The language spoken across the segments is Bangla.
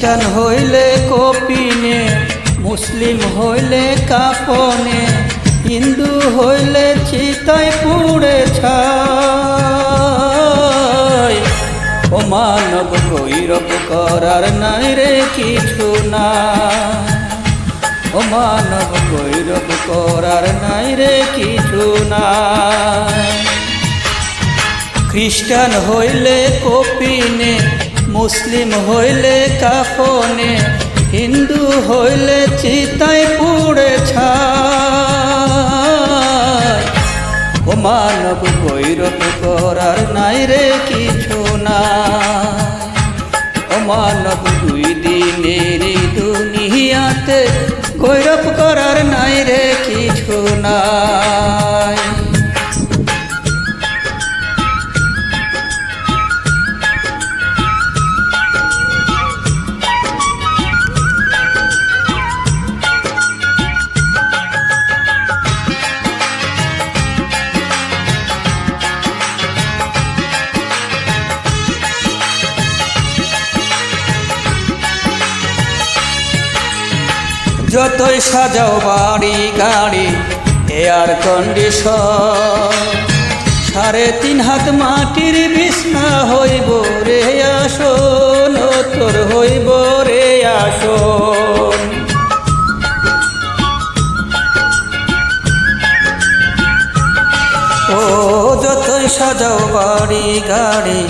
খ্রিস্টান হইলে কপিনে, মুসলিম হইলে কাপনে হিন্দু হইলে চিতায় পুড়ে ছাই। ও মানব গৈরব করার নাই রে কিছু না। ও মানব গৈরব করার নাই রে কিছু না। খ্রিস্টান হইলে কপিনে মুসলিম হইলে কাফনে, হিন্দু হইলে চিতায় পুড়ে ছাই। ও মানব গৈরব করার নাই রে কিছু না ও মানব দুই দিনের দুনিয়াতে গৈরব করার নাই রে কিছু নাই। যতই সাজাও বাড়ি, গাড়ি এয়ার কন্ডিশন সাড়ে তিন হাত মাটির বিছনা হইব রে আসন তোর হইব রে আসন। ও যতই সাজাও বাড়ি, গাড়ি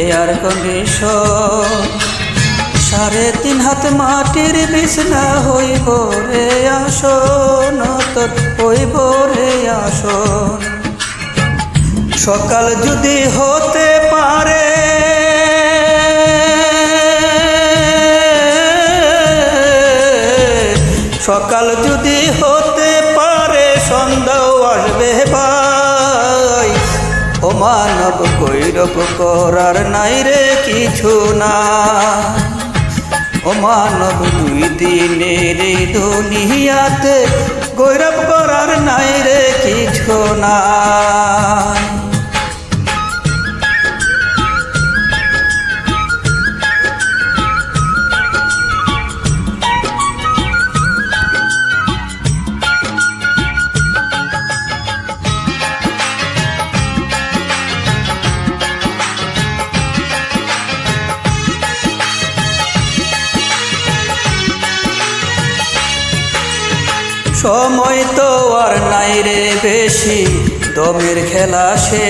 এয়ার কন্ডিশন সাড়ে তিন হাত মাটির বিছনা হইব রে আসন তোর হইব রে আসন। সকাল যদি হতে পারে, সকাল যদি হতে পারে, সন্ধ্যাও আসবে ভাই। ও মানব গৈরব করার নাই রে কিছু না। ও মানব দুই দিনের দুনিয়াতে গৌরব করার নাই রে কিছু নাই সময় তো আর নাই রে বেশি, দমের খেলা সে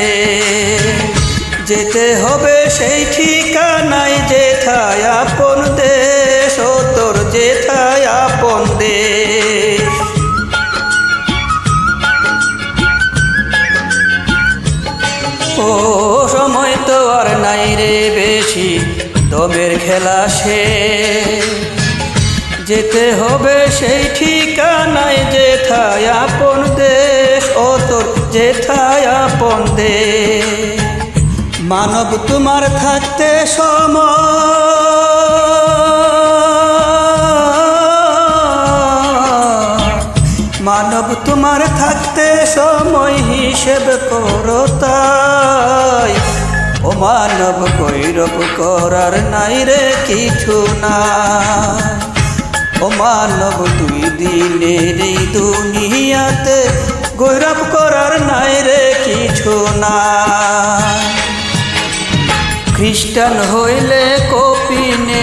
যেতে হবে সেই ঠিকানায়, যেথায় আপন দেশ ও তোর যেথায় আপন দেশ। ও, সময় তো আর নাই রে বেশি, দমের খেলা সে যেতে হবে সেই ঠিকানায় যেথায় আপন দেশ, ও তোর যেথায় আপন দেশ। মানব তোমার থাকতে সময়। মানব তোমার থাকতে সময় হিসেব করো তাই। ও মানব গৈরব করার নাই রে কিছু না ও মানব দুই দিনের এই দুনিয়াতে গৈরব করার নাই রে কিছু না। খ্রিস্টান হইলে কপিনে,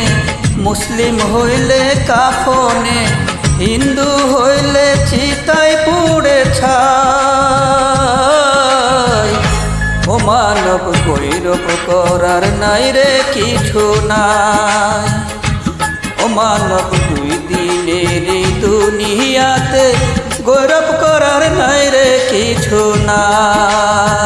মুসলিম হইলে কাফনে, হিন্দু হইলে চিতায় পুড়ে ছাই। ও মানব, গৈরব করার নাই রে কিছু ও মানব দুই দিনের দুনিয়াতে। গৌরব করার নাই রে কিছু নাই